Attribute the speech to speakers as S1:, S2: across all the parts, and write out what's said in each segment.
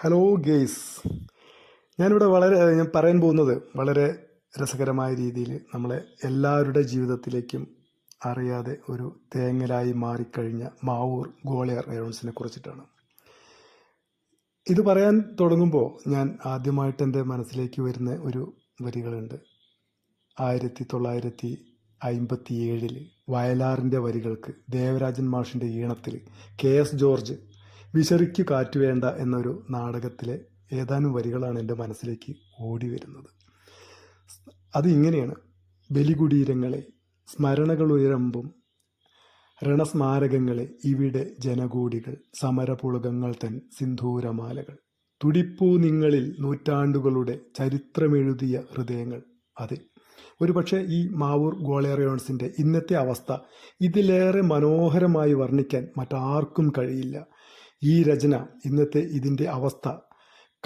S1: Hello guys ഞാനിവിടെ വളരെ ഞാൻ പറയാൻ പോകുന്നത് വളരെ രസകരമായ രീതിയിൽ നമ്മളെ എല്ലാവരുടെ ജീവിതത്തിലേക്കും അറിയാതെ ഒരു തേങ്ങലായി മാറിക്കഴിഞ്ഞ മാവൂർ ഗോളിയർ റയോൺസിനെ കുറിച്ചിട്ടാണ്. ഇത് പറയാൻ തുടങ്ങുമ്പോൾ ഞാൻ ആദ്യമായിട്ട് എന്റെ മനസ്സിലേക്ക് വരുന്ന ഒരു വരികളുണ്ട്. ആയിരത്തി തൊള്ളായിരത്തി അയിമ്പത്തി ഏഴിൽ വയലാറിന്റെ വരികൾക്ക് ദേവരാജൻ മാഷിന്റെ ഈണത്തിൽ കെ എസ് ജോർജ് വിശറിക്കു കാറ്റ് വേണ്ട എന്നൊരു നാടകത്തിലെ ഏതാനും വരികളാണ് എന്റെ മനസ്സിലേക്ക് ഓടി വരുന്നത് അത് ഇങ്ങനെയാണ് ബലികുടീരങ്ങളെ സ്മരണകൾ ഉയരമ്പും രണസ്മാരകങ്ങളെ ഇവിടെ ജനകൂടികൾ സമരപുളകങ്ങൾ തൻ സിന്ധൂരമാലകൾ തുടിപ്പൂ നിങ്ങളിൽ നൂറ്റാണ്ടുകളുടെ ചരിത്രമെഴുതിയ ഹൃദയങ്ങൾ അതെ ഒരുപക്ഷെ ഈ മാവൂർ ഗോളേറിയോൺസിന്റെ ഇന്നത്തെ അവസ്ഥ ഇതിലേറെ മനോഹരമായി വർണിക്കാൻ മറ്റാർക്കും കഴിയില്ല. ഈ രചന ഇന്നത്തെ ഇതിന്റെ അവസ്ഥ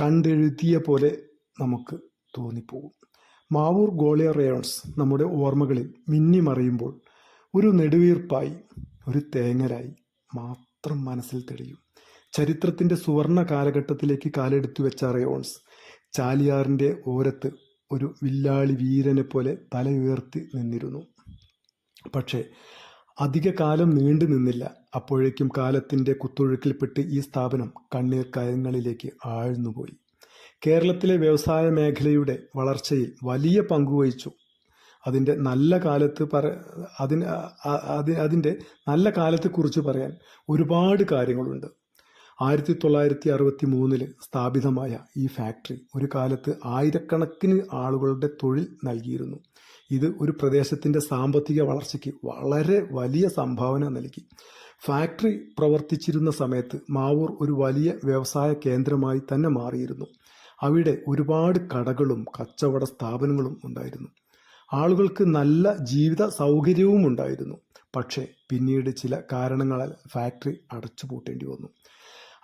S1: കണ്ടെഴുതിയ പോലെ നമുക്ക് തോന്നിപ്പോകും. മാവൂർ ഗോളിയർ റയോൺസ് നമ്മുടെ ഓർമ്മകളിൽ മിന്നിമറിയുമ്പോൾ ഒരു നെടുവീർപ്പായി ഒരു തേങ്ങരായി മാത്രം മനസ്സിൽ തെളിയും. ചരിത്രത്തിന്റെ സുവർണ കാലഘട്ടത്തിലേക്ക് കാലെടുത്തു വെച്ച റയോൺസ് ചാലിയാറിന്റെ ഓരത്ത് ഒരു വില്ലാളി വീരനെ പോലെ തലയുയർത്തി നിന്നിരുന്നു. പക്ഷേ അധിക കാലം നീണ്ടു നിന്നില്ല. അപ്പോഴേക്കും കാലത്തിന്റെ കുത്തൊഴുക്കിൽപ്പെട്ട് ഈ സ്ഥാപനം കണ്ണീർ കയങ്ങളിലേക്ക് ആഴ്ന്നുപോയി. കേരളത്തിലെ വ്യവസായ മേഖലയുടെ വളർച്ചയിൽ വലിയ പങ്കുവഹിച്ചു അതിന്റെ നല്ല കാലത്ത് പറ അതിന് അതിന്റെ നല്ല കാലത്തെക്കുറിച്ച് പറയാൻ ഒരുപാട് കാര്യങ്ങളുണ്ട്. ആയിരത്തി തൊള്ളായിരത്തി അറുപത്തി മൂന്നിൽ സ്ഥാപിതമായ ഈ ഫാക്ടറി ഒരു കാലത്ത് ആയിരക്കണക്കിന് ആളുകളുടെ തൊഴിൽ നൽകിയിരുന്നു. ഇത് ഒരു പ്രദേശത്തിന്റെ സാമ്പത്തിക വളർച്ചയ്ക്ക് വളരെ വലിയ സംഭാവന നൽകി. ഫാക്ടറി പ്രവർത്തിച്ചിരുന്ന സമയത്ത് മാവൂർ ഒരു വലിയ വ്യവസായ കേന്ദ്രമായി തന്നെ മാറിയിരുന്നു. അവിടെ ഒരുപാട് കടകളും കച്ചവട സ്ഥാപനങ്ങളും ഉണ്ടായിരുന്നു. ആളുകൾക്ക് നല്ല ജീവിത സൗകര്യവും ഉണ്ടായിരുന്നു. പക്ഷേ പിന്നീട് ചില കാരണങ്ങളാൽ ഫാക്ടറി അടച്ചുപൂട്ടേണ്ടി വന്നു.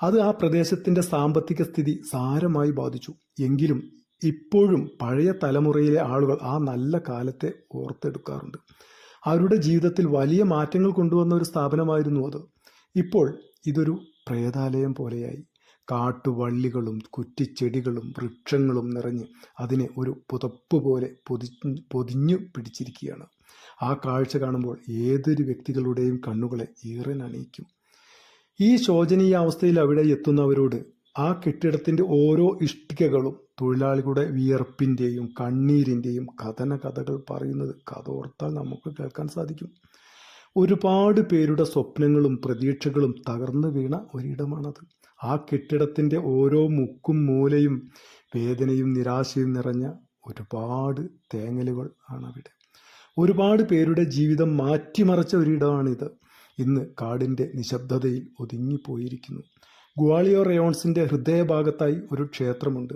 S1: അത് ആ പ്രദേശത്തിന്റെ സാമ്പത്തിക സ്ഥിതി സാരമായി ബാധിച്ചു. എങ്കിലും ഇപ്പോഴും പഴയ തലമുറയിലെ ആളുകൾ ആ നല്ല കാലത്തെ ഓർത്തെടുക്കാറുണ്ട്. അവരുടെ ജീവിതത്തിൽ വലിയ മാറ്റങ്ങൾ കൊണ്ടുവന്ന ഒരു സ്ഥാപനമായിരുന്നു അത്. ഇപ്പോൾ ഇതൊരു പ്രേതാലയം പോലെയായി. കാട്ടുവള്ളികളും കുറ്റിച്ചെടികളും വൃക്ഷങ്ങളും നിറഞ്ഞ് അതിനെ ഒരു പുതപ്പ് പോലെ പൊതി പൊതിഞ്ഞു പിടിച്ചിരിക്കുകയാണ്. ആ കാഴ്ച കാണുമ്പോൾ ഏതൊരു വ്യക്തികളുടെയും കണ്ണുകളെ ഈറനണിയിക്കും ഈ ശോചനീയാവസ്ഥയിൽ അവിടെ എത്തുന്നവരോട് ആ കെട്ടിടത്തിന്റെ ഓരോ ഇഷ്ടികകളും തൊഴിലാളികളുടെ വിയർപ്പിന്റെയും കണ്ണീരിന്റെയും കഥന കഥകൾ പറയുന്നത് കഥോർത്താൽ നമുക്ക് കേൾക്കാൻ സാധിക്കും. ഒരുപാട് പേരുടെ സ്വപ്നങ്ങളും പ്രതീക്ഷകളും തകർന്നു വീണ ഒരിടമാണത്. ആ കെട്ടിടത്തിന്റെ ഓരോ മുക്കും മൂലയും വേദനയും നിരാശയും നിറഞ്ഞ ഒരുപാട് തേങ്ങലുകൾ ആണ് അവിടെ ഒരുപാട് പേരുടെ ജീവിതം മാറ്റിമറിച്ച ഒരിടമാണിത്. ഇന്ന് കാടിന്റെ നിശബ്ദതയിൽ ഒതുങ്ങിപ്പോയിരിക്കുന്നു. ഗ്വാളിയോ റയോൺസിന്റെ ഹൃദയഭാഗത്തായി ഒരു ക്ഷേത്രമുണ്ട്.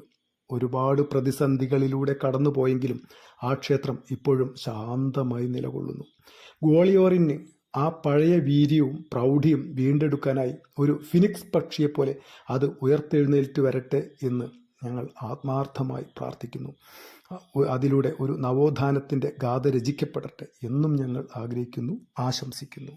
S1: ഒരുപാട് പ്രതിസന്ധികളിലൂടെ കടന്നുപോയെങ്കിലും ആ ക്ഷേത്രം ഇപ്പോഴും ശാന്തമായി നിലകൊള്ളുന്നു. ഗ്വാളിയോറിന് ആ പഴയ വീര്യവും പ്രൗഢിയും വീണ്ടെടുക്കാനായി ഒരു ഫിനിക്സ് പക്ഷിയെപ്പോലെ അത് ഉയർത്തെഴുന്നേൽറ്റ് വരട്ടെ എന്ന് ഞങ്ങൾ ആത്മാർത്ഥമായി പ്രാർത്ഥിക്കുന്നു. അതിലൂടെ ഒരു നവോത്ഥാനത്തിന്റെ ഗാഥ രചിക്കപ്പെടട്ടെ എന്നും ഞങ്ങൾ ആഗ്രഹിക്കുന്നു ആശംസിക്കുന്നു.